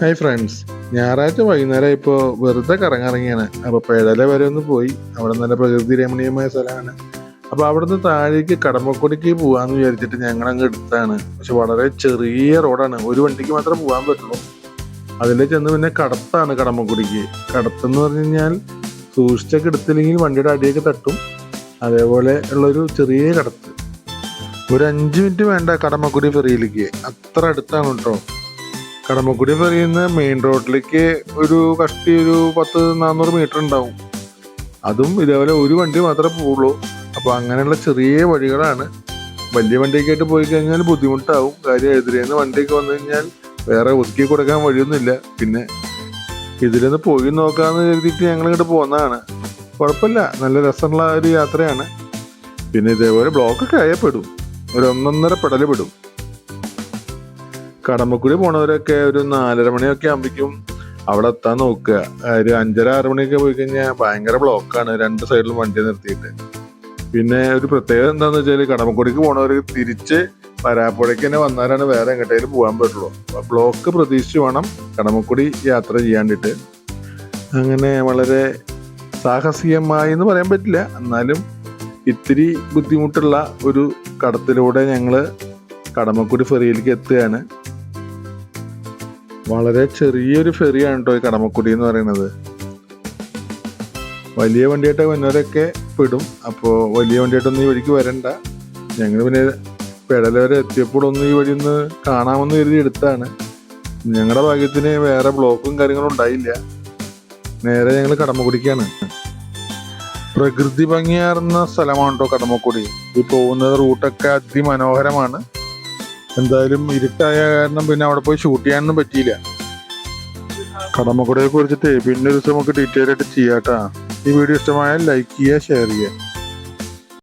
Hi friends. ഞായറാഴ്ച വൈകുന്നേരം ഇപ്പോൾ വെറുതെ കറങ്ങിറങ്ങിയാണ് അപ്പോൾ പേടല വരെ ഒന്ന് പോയി. അവിടെ നല്ല പ്രകൃതി രമണീയമായ സ്ഥലമാണ്. അപ്പോൾ അവിടുന്ന് താഴേക്ക് കടമ്പക്കുടിക്ക് പോകാമെന്ന് വിചാരിച്ചിട്ട് ഞങ്ങൾ അങ്ങ് എടുത്താണ്. പക്ഷെ വളരെ ചെറിയ റോഡാണ്. ഒരു വണ്ടിക്ക് മാത്രമേ പോകാൻ പറ്റുള്ളൂ. അതിൽ ചെന്ന് പിന്നെ കടത്താണ് കടമ്പക്കുടിക്ക്. കടത്തെന്ന് പറഞ്ഞു കഴിഞ്ഞാൽ സൂക്ഷിച്ചൊക്കെ എടുത്തില്ലെങ്കിൽ വണ്ടിയുടെ അടിയൊക്കെ തട്ടും. അതേപോലെ ഉള്ളൊരു ചെറിയ കടത്ത്. ഒരു അഞ്ച് മിനിറ്റ് വേണ്ട കടമ്പക്കുടി ഫെറിയിലേക്ക് അത്ര അടുത്താണ് കേട്ടോ. കടമക്കുടി പറയുന്ന മെയിൻ റോഡിലേക്ക് ഒരു കഷ്ടി ഒരു പത്ത് നാനൂറ് മീറ്റർ ഉണ്ടാവും. അതും ഇതേപോലെ ഒരു വണ്ടി മാത്രമേ പോവുള്ളൂ. അപ്പോൾ അങ്ങനെയുള്ള ചെറിയ വഴികളാണ്. വലിയ വണ്ടിയൊക്കെ പോയി കഴിഞ്ഞാൽ ബുദ്ധിമുട്ടാവും. കാര്യം എതിരേന്ന് വണ്ടിയൊക്കെ വന്നു കഴിഞ്ഞാൽ വേറെ ഒതുക്കി കൊടുക്കാൻ വഴിയൊന്നുമില്ല. പിന്നെ ഇതിലൊന്ന് പോയി നോക്കാമെന്ന് കരുതിയിട്ട് ഞങ്ങൾ ഇങ്ങോട്ട് പോകുന്നതാണ് കുഴപ്പമില്ല. നല്ല രസമുള്ള ഒരു യാത്രയാണ്. പിന്നെ ഇതേപോലെ ബ്ലോക്കൊക്കെ ആയപ്പെടും ഒരു ഒന്നൊന്നര പെടൽ പെടും. കടമ്പക്കുടി പോണവരൊക്കെ ഒരു നാലര മണിയൊക്കെ ആകുമ്പോഴേക്കും അവിടെ എത്താൻ നോക്കുക. ഒരു അഞ്ചര ആറ് മണിയൊക്കെ പോയി കഴിഞ്ഞാൽ ഭയങ്കര ബ്ലോക്കാണ് രണ്ട് സൈഡിലും വണ്ടി നിർത്തിയിട്ട്. പിന്നെ ഒരു പ്രത്യേകത എന്താണെന്ന് വെച്ചാൽ കടമ്പക്കുടിക്ക് പോണവർ തിരിച്ച് വരാപ്പുഴയ്ക്ക് തന്നെ വന്നാലാണ് വേറെ എങ്ങോട്ടേലും പോകാൻ പറ്റുള്ളൂ. ബ്ലോക്ക് പ്രതീക്ഷിച്ച് വേണം കടമ്പക്കുടി യാത്ര ചെയ്യാണ്ടിട്ട്. അങ്ങനെ വളരെ സാഹസികമായി എന്ന് പറയാൻ പറ്റില്ല. എന്നാലും ഇത്തിരി ബുദ്ധിമുട്ടുള്ള ഒരു കടത്തിലൂടെ ഞങ്ങൾ കടമക്കുടി ഫെറിയിലേക്ക് എത്തുകയാണ്. വളരെ ചെറിയൊരു ഫെറിയാണ് കേട്ടോ ഈ കടമക്കുടി എന്ന് പറയുന്നത്. വലിയ വണ്ടിയായിട്ട് വന്നവരൊക്കെ പെടും. അപ്പോൾ വലിയ വണ്ടിയായിട്ടൊന്നും ഈ വഴിക്ക് വരണ്ട. ഞങ്ങൾ പിന്നെ പെടലവരെ എത്തിയപ്പോഴൊന്നും ഈ വഴി ഒന്ന് കാണാമെന്ന് കരുതി എടുത്താണ്. ഞങ്ങളുടെ ഭാഗ്യത്തിന് വേറെ ബ്ലോക്കും കാര്യങ്ങളും ഉണ്ടായില്ല. നേരെ ഞങ്ങൾ കടമക്കുടിക്കാണ്. പ്രകൃതി ഭംഗിയാർന്ന സ്ഥലമാണ് കേട്ടോ കടമക്കുടി. ഈ പോകുന്ന റൂട്ടൊക്കെ അതിമനോഹരമാണ്. എന്തായാലും ഇരുട്ടായ കാരണം പിന്നെ അവിടെ പോയി ഷൂട്ട് ചെയ്യാനൊന്നും പറ്റിയില്ല. കടമക്കുടയെ കുറിച്ചിട്ട് പിന്നെ ഒരു ദിവസം നമുക്ക് ഡീറ്റെയിൽ ആയിട്ട് ചെയ്യാട്ടാ ഈ വീഡിയോ ഇഷ്ടമായാൽ ലൈക്ക് ചെയ്യുക ഷെയർ ചെയ്യുക.